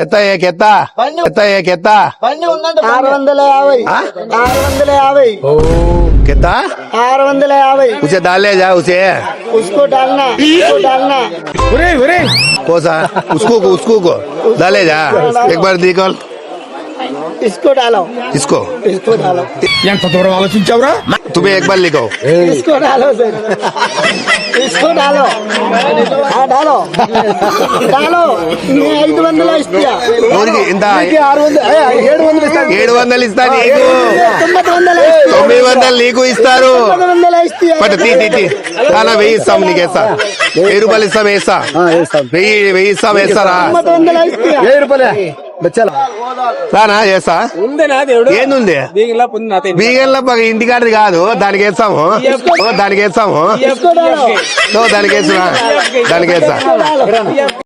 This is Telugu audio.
ఎత్త ఏకెత్త ఎత్త ఏకెత్త ఆరు వందల యాభై. ఆరు వందల యాభై. ఓ కెత్త? ఆరు వందల యాభై. ఉసే దాలేదా ఉసే. ఉస్కో డాల్నా? ఉస్కో డాల్నా? ఒరే ఒరే కోసా ఉస్కో ఉస్కో దాలేదా ఎక్ బార్ निकल ఇస్కో డాలో इसको ఇస్కో డాలో ఎంత దూరం ఆలోచించావురా तुम्हें एक बार लिखो ఇస్కో డాలో సార్ ఇస్కో డాలో ఆ డాలో డాలో నీ ఐదు వందల ఇస్తా ఊరికి ఇంత ఆరు వందల ఏడు వందలు ఇస్తాను ఏడు వందలు ఇస్తా నీకు తొమ్మిది వందల తొమ్మిది వందలు నీకు ఇస్తారు తొమ్మిది వందల ఇస్తా పట్టు తీ తీ తీ చాలా వెయ్యి ఇస్తాం నీకు వేస్తా వెయ్యి రూపాయలు ఇస్తాం వేస్తా వెయ్యి వెయ్యి ఇస్తాం వేస్తారా తొమ్మిది వందల ఇస్తా వెయ్యి రూపాయలే రానా చేస్తా? ఉందేనా దేవుడు? ఏంది ఇంటికాడిది కాదు దానికి వేస్తాము. ఓ, దానికి వేస్తాము. దానికి వేస్తున్నా. దానికి వేస్తా.